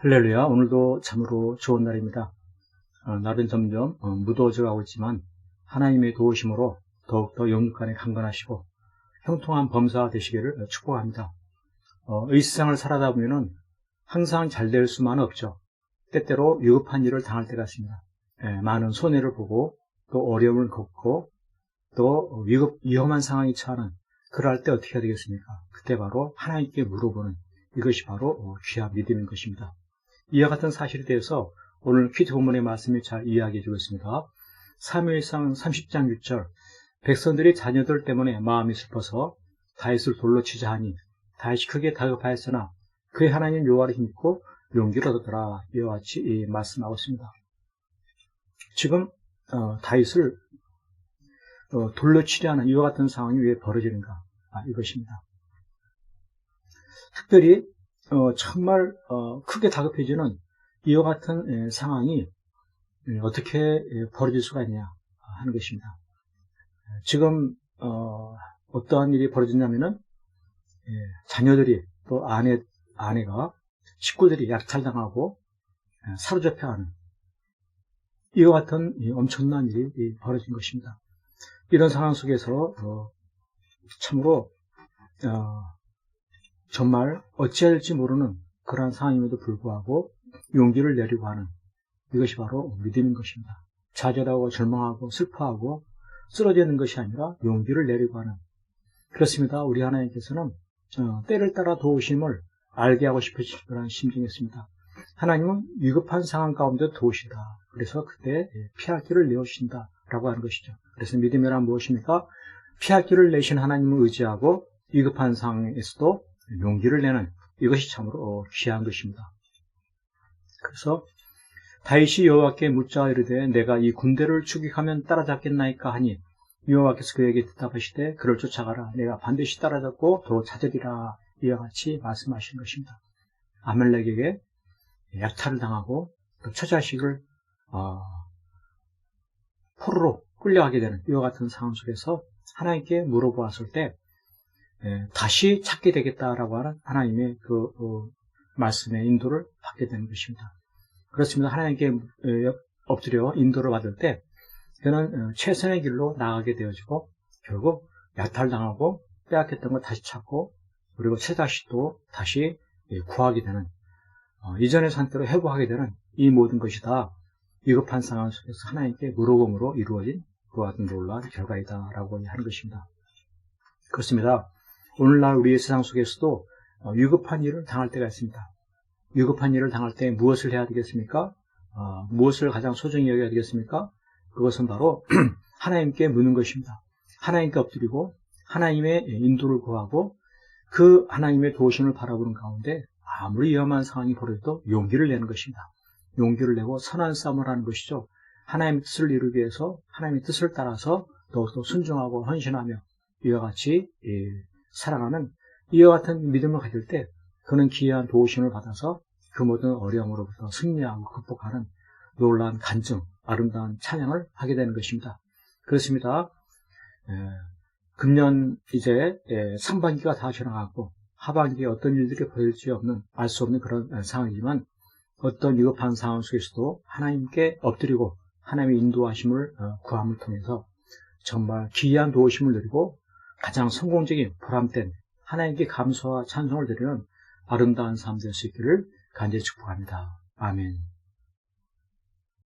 할렐루야, 오늘도 참으로 좋은 날입니다. 어, 날은 점점 어, 무더워져 가고 있지만 하나님의 도우심으로 더욱더 영육간에 강건하시고 형통한 범사가 되시기를 축복합니다. 어, 이 세상을 살아다 보면은 항상 잘 될 수만은 없죠. 때때로 위급한 일을 당할 때가 있습니다. 예, 많은 손해를 보고 또 어려움을 겪고 또 위급, 위험한 상황이 처하는 그럴 때 어떻게 해야 되겠습니까? 그때 바로 하나님께 물어보는 이것이 바로 어, 귀한 믿음인 것입니다. 이와 같은 사실에 대해서 오늘 퀴즈 본문의 말씀이 잘 주고 있습니다. 사무엘상 30장 6절 백성들이 자녀들 때문에 마음이 슬퍼서 다윗을 돌로 치자 하니 다윗이 크게 다급하였으나 그의 하나님 여호와를 힘입고 용기를 얻었더라 이와 같이 말씀하고 있습니다. 지금 어, 다윗을 어, 돌로 치려 하는 이와 같은 상황이 왜 벌어지는가 아, 이것입니다. 특별히 어, 정말 어, 크게 다급해지는 이와 같은 에, 상황이 에, 어떻게 에, 벌어질 수가 있냐 하는 것입니다. 지금 어, 떠한 일이 벌어졌냐면은 자녀들이 또 아내 아내가 식구들이 약탈당하고 사로잡혀가는 이와 같은 엄청난 일이 벌어진 것입니다. 이런 상황 속에서 어, 참으로 어, 정말 어찌할지 모르는 그러한 상황임에도 불구하고 용기를 내려고 하는 이것이 바로 믿음인 것입니다. 좌절하고 절망하고 슬퍼하고 쓰러지는 것이 아니라 용기를 내려고 하는 그렇습니다. 우리 하나님께서는 어, 때를 따라 도우심을 알게 하고 싶으신 그런 심정이었습니다. 하나님은 위급한 상황 가운데 도우신다. 그래서 그때 피할 길을 내오신다 라고 하는 것이죠. 그래서 믿음이란 무엇입니까? 피할 길을 내신 하나님을 의지하고 위급한 상황에서도 용기를 내는 이것이 참으로 귀한 것입니다. 그래서 다윗이 여호와께 묻자 이르되 내가 이 군대를 추격하면 따라잡겠나이까 하니 여호와께서 그에게 대답하시되 그를 쫓아가라 내가 반드시 따라잡고 도로 찾으리라 이와 같이 말씀하신 것입니다. 아멜렉에게 약탈을 당하고 또 처자식을 어, 포로로 끌려가게 되는 이와 같은 상황 속에서 하나님께 물어보았을 때 예, 다시 찾게 되겠다라고 하는 하나님의 그 어, 말씀의 인도를 받게 되는 것입니다. 그렇습니다. 하나님께 어, 엎드려 인도를 받을 때 그는 어, 최선의 길로 나가게 되어지고 결국 야탈당하고 빼앗겼던 걸 다시 찾고 그리고 최다시도 다시 예, 구하게 되는 이전의 상태로 회복하게 되는 이 모든 것이 다 위급한 상황 속에서 하나님께 물어봄으로 이루어진 그와 같은 놀라운 결과이다라고 하는 것입니다. 그렇습니다. 오늘날 우리의 세상 속에서도 어, 위급한 일을 당할 때가 있습니다. 위급한 일을 당할 때 무엇을 해야 되겠습니까? 어, 무엇을 가장 소중히 여겨야 되겠습니까? 그것은 바로 하나님께 묻는 것입니다. 하나님께 엎드리고 하나님의 인도를 구하고 그 하나님의 도심을 바라보는 가운데 아무리 위험한 상황이 벌어도 용기를 내는 것입니다. 용기를 내고 선한 싸움을 하는 것이죠. 하나님의 뜻을 이루기 위해서 하나님의 뜻을 따라서 더욱더 순종하고 헌신하며 이와 같이 사랑하는 이와 같은 믿음을 가질 때 그는 기이한 도우심을 받아서 그 모든 어려움으로부터 승리하고 극복하는 놀라운 간증, 아름다운 찬양을 하게 되는 것입니다. 그렇습니다. 에, 금년 이제 에, 상반기가 다 지나가고 하반기에 어떤 일들이 벌어질지 없는 알 수 없는 그런 상황이지만 어떤 위급한 상황 속에서도 하나님께 엎드리고 하나님의 인도하심을 어, 구함을 통해서 정말 기이한 도우심을 누리고 가장 성공적인 보람된 하나님께 감사와 찬송을 드리는 아름다운 삶 될 수 있기를 간절히 축복합니다. 아멘.